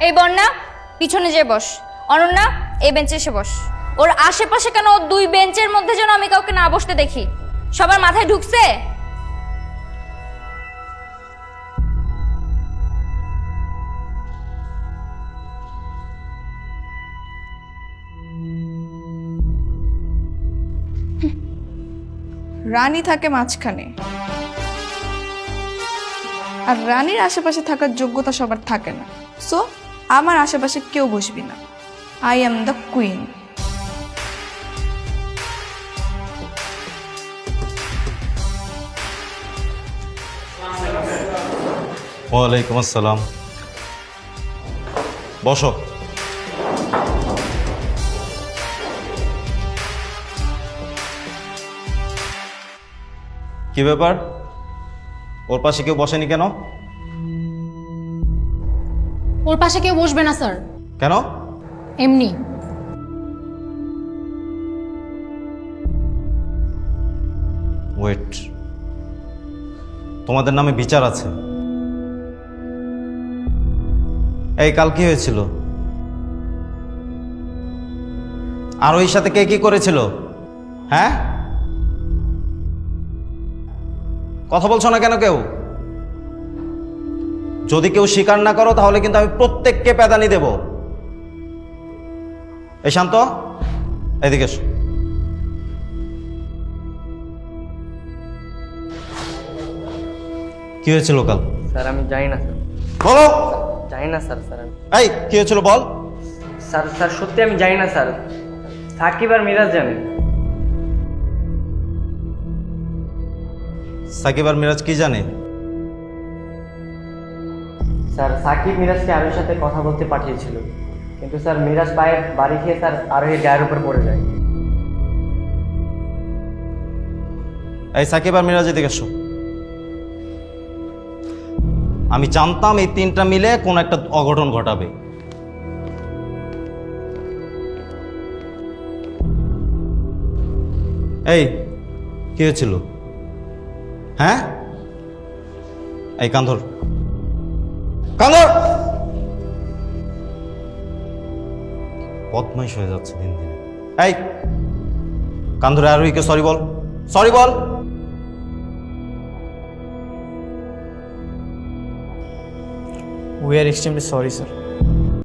এই বন্যা, পিছনে যে বস। অনন্যা, এই বেঞ্চে এসে বস। ওর আশেপাশে কেন দুই বেঞ্চের মধ্যে যেন আমি কাউকে না বসতে দেখি? সবার মাথায় ঢুকছে? রানী থাকে মাঝখানে। আর রানীর আশেপাশে থাকার যোগ্যতা সবার থাকে না। সো আমার আশেপাশে কেউ বসবি না। আই অ্যাম দ্য কুইন ওয়ালাইকুম আসসালাম। বসো। কি ব্যাপার? ওর পাশে কেউ বসেনি কেন? ওর পাশে কেউ বসবে না স্যার। কেন? এমনি। ওয়েট তোমাদের নামে বিচার আছে। এই কাল কি হয়েছিল? আর ওই সাথে কে কি করেছিল? হ্যাঁ? কথা বলছো না কেন কেউ? যদি কেউ স্বীকার না করো তাহলে কিন্তু আমি প্রত্যেককে প্যাদানি দেব। এই শান্ত? এদিকে কি হয়েছিল কাল স্যার আমি জানি না স্যার। বলো! জানি না স্যার স্যার এই কি হয়েছিল বল? স্যার স্যার সত্যি আমি জানি না স্যার। সাকিব আর মিরাজ জানে। সাকিব আর মিরাজ কি জানে? স্যার, সাকিব মিরাজকে আরোহীর সাথে কথা বলতে পাঠিয়েছিল। কিন্তু স্যার, মিরাজ পায়ে বাড়ি খেয়ে স্যার আরোহীর গায়ের উপর পড়ে যায়। এই সাকিব আর মিরাজ এদিকে এসো। আমি জানতাম এই তিনটা মিলে কোন একটা অঘটন ঘটাবে। এই, কি হয়েছিল? হ্যাঁ? এই কান্ধর কান্ধর বদমাইশ হয়ে যাচ্ছে দিন দিন। এই কান্ধরে আরোহীকে সরি বল। Sorry ball. We are extremely sorry sir